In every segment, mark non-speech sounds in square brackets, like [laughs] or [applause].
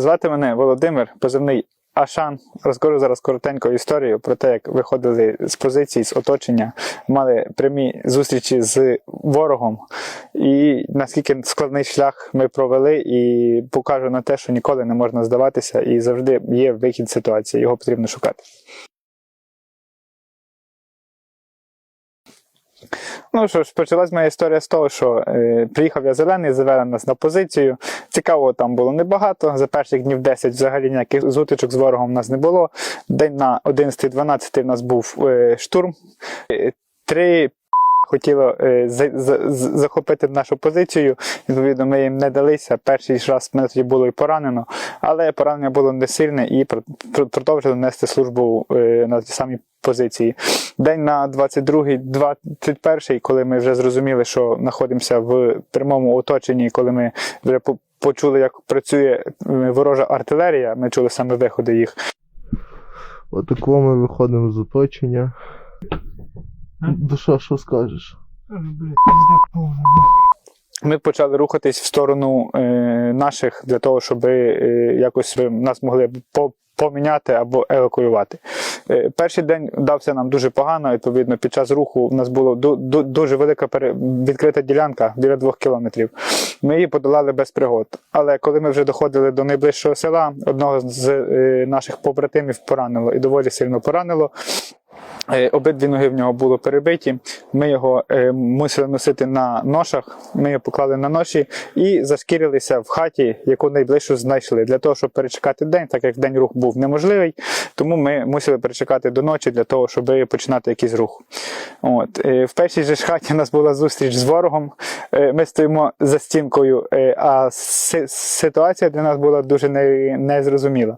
Звати мене Володимир, позивний Ашан. Розкажу зараз коротеньку історію про те, як виходили з позицій, з оточення, мали прямі зустрічі з ворогом, і наскільки складний шлях ми провели, і покажу на те, що ніколи не можна здаватися, і завжди є вихід ситуації, його потрібно шукати. Ну що ж, почалась моя історія з того, що е, приїхав я зелений, завели нас на позицію. Цікавого там було небагато. За перших днів 10 взагалі ніяких зутичок з ворогом у нас не було. День на 11-12 у нас був е, штурм. Е, Три хотіло е, за, за, захопити нашу позицію. Відповідно, ми їм не далися. Перший раз мене тоді було і поранено, але поранення було не сильне і пр- пр- продовжили нести службу е, на тій самій позиції. День на 22-й, 21-й, коли ми вже зрозуміли, що знаходимося в прямому оточенні, коли ми вже почули, як працює е, ворожа артилерія, ми чули саме виходи їх. Отако ми виходимо з оточення. Душа, що скажеш? Ми почали рухатись в сторону е, наших для того, щоб е, якось ви нас могли б по- поміняти або евакуювати. Е, перший день дався нам дуже погано. Відповідно, під час руху у нас була ду- ду- дуже велика пере- відкрита ділянка біля двох кілометрів. Ми її подолали без пригод. Але коли ми вже доходили до найближчого села, одного з е, наших побратимів поранило і доволі сильно поранило. Е, Обидві ноги в нього були перебиті. Ми його е, мусили носити на ношах. Ми його поклали на ноші і зашкірилися в хаті, яку найближчу знайшли, для того, щоб перечекати день, так як день рух був неможливий. Тому ми мусили перечекати до ночі для того, щоб починати якийсь рух. От. Е, В першій же хаті у нас була зустріч з ворогом. Е, Ми стоїмо за стінкою, е, а си- ситуація для нас була дуже не- незрозуміла.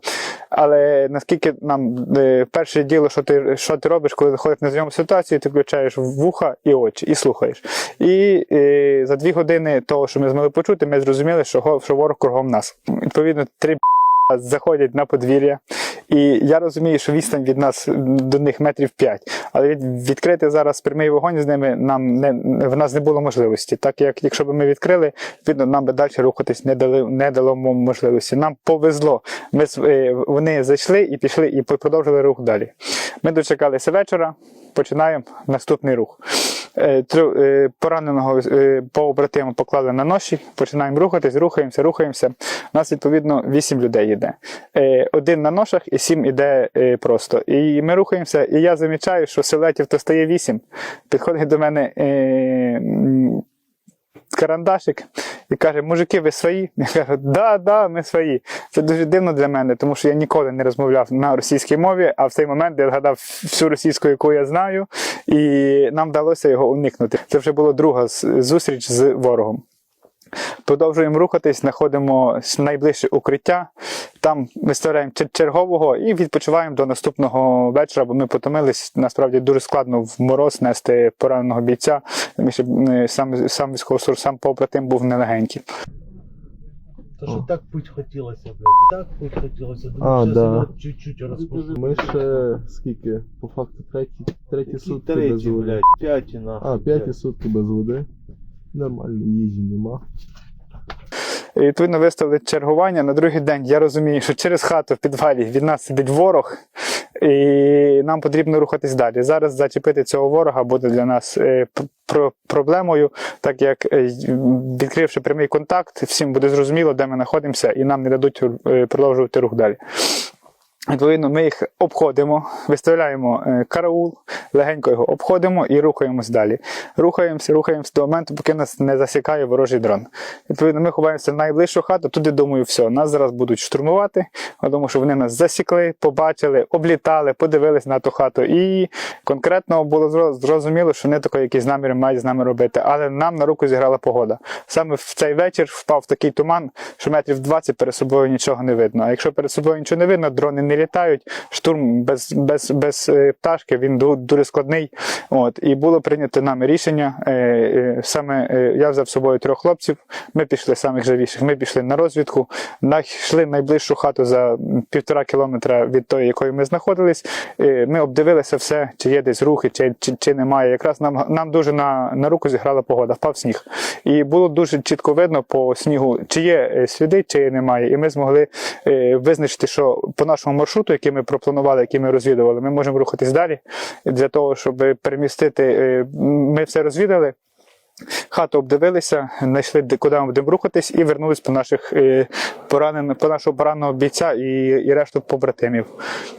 Але наскільки нам е, перше діло, що ти, що ти робиш, коли заходиш на знайому ситуацію, ти включаєш вуха і очі і слухаєш. І е, за дві години того, що ми змогли почути, ми зрозуміли, що, що ворог кругом нас. Відповідно, три [laughs] заходять на подвір'я. І я розумію, що відстань від нас до них метрів 5. Але від, відкрити зараз прямий вогонь з ними нам не, в нас не було можливості. Так як якщо б ми відкрили, відповідно, нам би далі рухатись не дали не дало можливості. Нам повезло. Ми, е, вони зайшли і пішли і продовжили рух далі. Ми дочекалися вечора, починаємо наступний рух. Е, е, Пораненого е, побратима поклали на ноші, починаємо рухатись, рухаємося, рухаємося. У нас, відповідно, 8 людей йде. Один на ношах і 7 іде просто. І ми рухаємося, і я замічаю, що силетів то стає 8. Підходить до мене карандашик і каже: Мужики, ви свої? Я кажу, да, да, ми свої. Це дуже дивно для мене, тому що я ніколи не розмовляв на російській мові, а в цей момент я згадав всю російську, яку я знаю, і нам вдалося його уникнути. Це вже була друга зустріч з ворогом. Продовжуємо рухатись, знаходимо найближче укриття. Там виставляємо чер- чергового і відпочиваємо до наступного вечора, бо ми потомились. Насправді дуже складно в мороз нести пораненого бійця. Тому що е, сам, сам військовослужб, сам побратим був нелегенький. То що так путь хотілося, блядь. Так путь хотілося. Думаю, що да. чуть-чуть розпущу. Ми ще скільки? По факту треті, треті сутки без треті, води. блядь, п'яті нахуй. А, п'яті блядь. сутки без води. Нормально, їжі нема. І, відповідно, виставили чергування. На другий день я розумію, що через хату в підвалі від нас сидить ворог, і нам потрібно рухатись далі. Зараз зачепити цього ворога буде для нас е, проблемою, так як е, відкривши прямий контакт, всім буде зрозуміло, де ми знаходимося, і нам не дадуть е, продовжувати рух далі. Відповідно, ми їх обходимо, виставляємо е, караул, легенько його обходимо і рухаємось далі. Рухаємося, рухаємося до моменту, поки нас не засікає ворожий дрон. Відповідно, ми ховаємося в найближчу хату, туди думаю, все, нас зараз будуть штурмувати. Думаю, що вони нас засікли, побачили, облітали, подивились на ту хату. І конкретно було зрозуміло, що не такий якийсь намір мають з нами робити. Але нам на руку зіграла погода. Саме в цей вечір впав такий туман, що метрів 20 перед собою нічого не видно. А якщо перед собою нічого не видно, дрони не не літають. Штурм без, без, без е, пташки він дуже складний. От, і було прийнято нами рішення. Е, е, саме я взяв з собою трьох хлопців. Ми пішли самих живіших. Ми пішли на розвідку, знайшли найближчу хату за півтора кілометра від тої, якої ми знаходились. Ми обдивилися все, чи є десь рухи, чи, чи, чи немає. Якраз нам, нам дуже на, на руку зіграла погода, впав сніг. І було дуже чітко видно по снігу, чи є сліди, чи немає. І ми змогли визначити, що по нашому маршруту, який ми пропланували, який ми розвідували, ми можемо рухатись далі для того, щоб перемістити. е, Ми все розвідали. Хату обдивилися, знайшли, куди ми будемо рухатись, і вернулись по наших е, поранених, по нашого пораненого бійця і, і решту побратимів.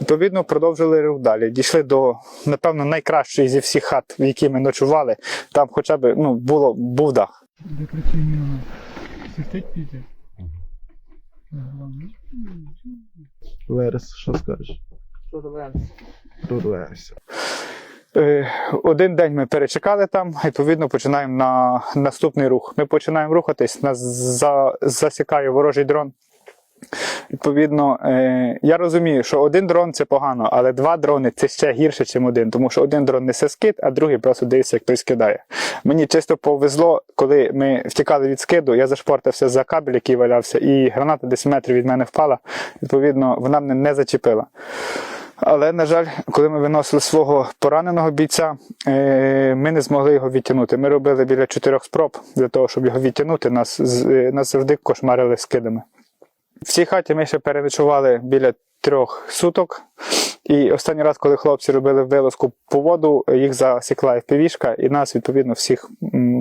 Відповідно, продовжили рух далі. Дійшли до, напевно, найкращої зі всіх хат, в якій ми ночували. Там хоча б ну, було, був дах. Де? Свистить піти? Верес, що скажеш? Прорвемося. Верес. Один день ми перечекали там, відповідно, починаємо на наступний рух. Ми починаємо рухатись, нас за, засікає ворожий дрон. Відповідно, е, я розумію, що один дрон це погано, але два дрони це ще гірше, ніж один, тому що один дрон несе скид, а другий просто дивиться, як хтось кидає. Мені чисто повезло, коли ми втікали від скиду, я зашпортався за кабель, який валявся, і граната десь метрів від мене впала. Відповідно, вона мене не зачепила. Але, на жаль, коли ми виносили свого пораненого бійця, е, ми не змогли його відтягнути. Ми робили біля чотирьох спроб для того, щоб його відтягнути. Нас, е, нас завжди кошмарили скидами. В цій хаті ми ще переночували біля трьох суток. І останній раз, коли хлопці робили вилазку по воду, їх засікла FPV-шка, і нас, відповідно, всіх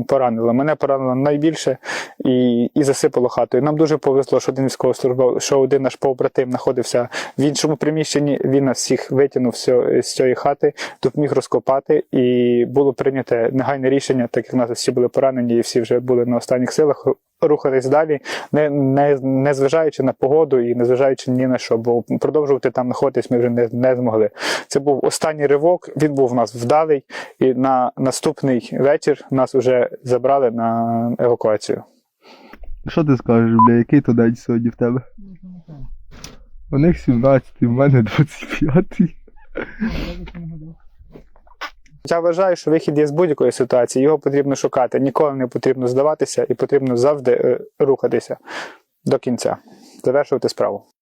поранило. Мене поранило найбільше і, і засипало хатою. Нам дуже повезло, що один військовослужбовець, що один наш побратим знаходився в іншому приміщенні. Він нас всіх витягнув з цієї хати, допоміг розкопати, і було прийнято негайне рішення, так як нас всі були поранені і всі вже були на останніх силах. Рухатись далі, не, не, не зважаючи на погоду і не зважаючи ні на що, бо продовжувати там знаходитись ми вже не, не змогли. Це був останній ривок, він був у нас вдалий, і на наступний вечір нас вже забрали на евакуацію. Що ти скажеш, бля, який то день сьогодні в тебе? У них 17, в мене 25. Я вважаю, що вихід є з будь-якої ситуації, його потрібно шукати. Ніколи не потрібно здаватися і потрібно завжди е, рухатися до кінця, завершувати справу.